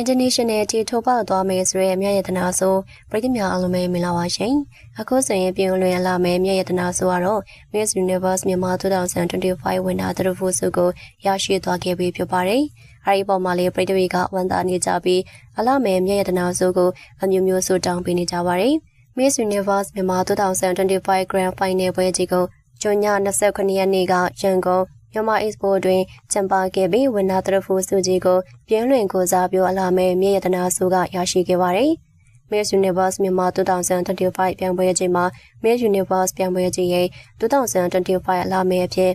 International တီထိုးပေါက်သွားမယ်ဆိုရဲမြတ်ရတနာဆိုပြည်သူများအားလုံးပဲမင်္ဂလာပါရှင်အခုဆိုရင်ပြင်လွင်လာမယ်မြတ်ရတနာဆိုကတော့ Miss Universe မြန်မာ2025ဝင်တာသူတို့ဖို့စုကိုရရှိသွားခဲ့ပြီဖြစ်ပါတယ်အဲဒီပေါ်မှာလေးပြည်သူတွေကဝန်တာနေကြပြီးအလားမယ်မြတ်ရတနာဆိုကိုအမျိုးမျိုးဆိုတောင်းပေးနေကြပါတယ် Miss Universe မြန်မာ2025 Grand Final ပွဲကြီးကိုဇွန်လ29ရက်နေ့ကရန်ကုန် မြန်မာ Expo တွင်ကျင်းပခဲ့ပြီးဝင်းနာတရဖူစုကြီးကိုပြင်းလွင်ကိုစားပြောအလာမဲ့မြေရတနာစုကရရှိခဲ့ပါတယ်။ Miss Universe မြန်မာ2025ပြိုင်ပွဲကြီးမှာ Miss Universe ပြိုင်ပွဲကြီးရဲ့2025အလာမဲ့အဖြစ်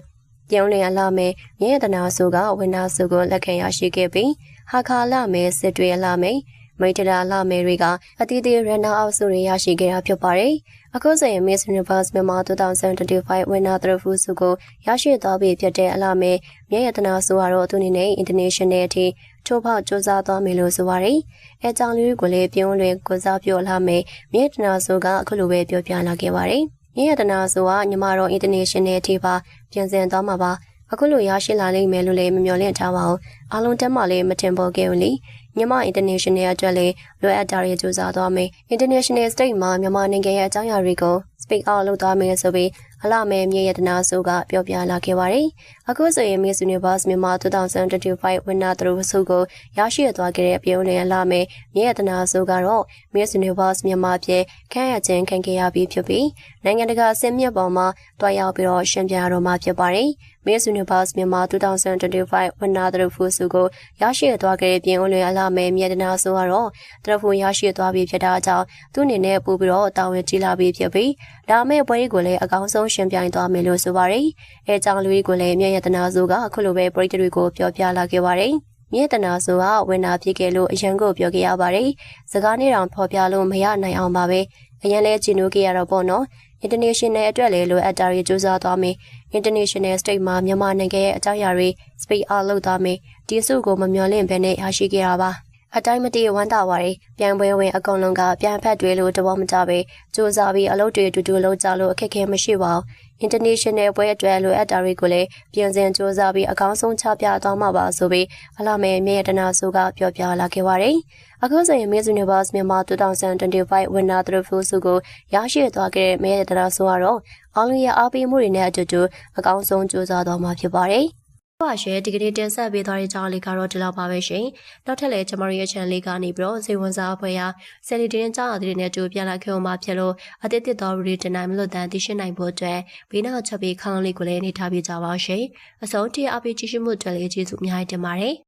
ပြင်းလွင်အလာမဲ့မြေရတနာစုကဝင်းနာစုကိုလက်ခံရရှိခဲ့ပြီးဟာခါလာမဲ့စစ်တွေအလာမဲ့ မိတ္တရာလာမယ်တွေကအတီးတီရန်နာအောက်စုတွေရရှိခဲ့တာဖြစ်ပါတယ်။အခုဆိုရင် Miss Universe မြန်မာ2025 winner တရဖူးစုကိုရရှိသွားပြီဖြစ်တဲ့အလားမယ်မြရတနာဆိုကတော့သူအနေနဲ့ international အထိထိုးဖောက်စူးစမ်းသွားမယ်လို့ဆိုပါတယ်။အဲကြောင့်လေးကိုလည်းပြုံးလွင်ကိုစားပြောလာမယ်မြရတနာဆိုကအခုလိုပဲပြောပြလာခဲ့ပါတယ်။မြရတနာဆိုကညီမတော် international အထိပါပြင်ဆင်သွားမှာပါ။အခုလိုရရှိလာလိမ့်မယ်လို့လည်းမမျှော်လင့်ထားပါဘူး။အားလုံးတက်မှလည်းမထင်ပေါ်ခဲ့ဘူးလေ။ မြန်မာ international အတွက်လည်းလွယ်အပ်တာတွေစူးစမ်းသွားမယ် international state မှာမြန်မာနိုင်ငံရဲ့အကြောင်းအရာတွေကို speak out လုပ်သွားမယ်ဆိုပြီး အလှမဲမြေရတနာစုကပြောပြလာခဲ့ပါတယ်။အခုဆိုရင် Miss Universe မြန်မာ2025 winner သူတို့စုကိုရရှိသွားခဲ့တဲ့ပြုံးလည်အလှမဲမြေရတနာစုကတော့ Miss Universe မြန်မာပြည်ခန့်ရခြင်းခံခဲ့ရပြီးဖြစ်ပြီးနိုင်ငံတကာအဆင့်မြင့်ပေါ်မှာတွားရောက်ပြီးတော့ရှင်ပြတော်မှာဖြစ်ပါတယ်။ Miss Universe မြန်မာ2025 winner သူတို့ဖူစုကိုရရှိသွားခဲ့တဲ့ပြုံးလည်အလှမဲမြေရတနာစုကတော့သူတို့ဖူရရှိသွားပြီးဖြစ်တာကြောင့်သူ့အနေနဲ့ပို့ပြီးတော့တာဝန်ကြီးလာပြီးဖြစ်ပြီးဒါမဲ့ပွဲကိုလည်းအကောင်းဆုံးရှင်ပြိုင်သွားမယ်လို့ဆိုပါတယ်။အဲကြောင့်လူကြီးကိုလည်းမြရတနာစုကအခုလိုပဲပရိသတ်တွေကိုပြောပြလာခဲ့ပါတယ်။မြေတနာဆိုကဝင်နာဖြစ်ခဲ့လို့အရန်ကိုပြောခဲ့ရပါတယ်။စကားနဲ့တောင်ဖော်ပြလို့မရနိုင်အောင်ပါပဲ။အရင်လဲကျင်လို့ခဲ့ရတော့ပေါ့နော်။ international အတွက်လည်းလိုအပ်တာတွေစူးစမ်းသွားမယ်။ international state မှာမြန်မာနိုင်ငံရဲ့အကြောင်းအရာတွေ speak out လုပ်သွားမယ်။ဒီစုကိုမမျှော်လင့်ဘဲနဲ့ရရှိခဲ့တာပါ။ အတိုင်းမတည့်ဝမ်းတာပါတယ်။ပြန်ပွဲဝင်အကုန်လုံးကပြန်ဖက်တွေလို့တဘောမကြပဲစူးစမ်းပြီးအလုပ်တွေတူတူလုပ်ကြလို့အခက်အခဲမရှိပါဘူး။ international ပွဲအတွက်လိုအပ်တာတွေကိုလည်းပြင်ဆင်စူးစမ်းပြီးအကောင်းဆုံးချပြသွားမှာပါဆိုပြီးအလားမဲမြေတနာစုကပြောပြလာခဲ့ပါတယ်။အခုဆိုရင် Miss Universe မြန်မာ2025 winner သူတို့ဖူးစုကိုရရှိသွားခဲ့တဲ့မြေတနာစုကတော့အောင်လူရဲ့အားပေးမှုတွေနဲ့အတူတူအကောင်းဆုံးစူးစမ်းသွားမှာဖြစ်ပါတယ်။ ပါရှယ်ဒီကနေ့တင်ဆက်ပေးသွားတဲ့ကြောင်းလေးကတော့ဒီလောက်ပါပဲရှင်။နောက်ထပ်လည်းကျမတို့ရဲ့ channel လေးကနေပြီးတော့ဇေဝဝန်စားအဖွဲ့ရာဆယ်လီတင်းကြောင်းအသီးတွေနဲ့တူပြန်လာခဲ့အောင်ပါဖြစ်လို့အတိတ်တစ်တော်ရီတင်နိုင်မလို့တန်သိရှိနိုင်ဖို့အတွက်ဘေးနောက်ချက်ပြီးခေါင်းလေးကိုလည်းနေထားပြကြပါရှင်။အဆုံးထိအပိကြည့်ရှုမှုအတွက်လည်းကျေးဇူးအများကြီးတင်ပါတယ်။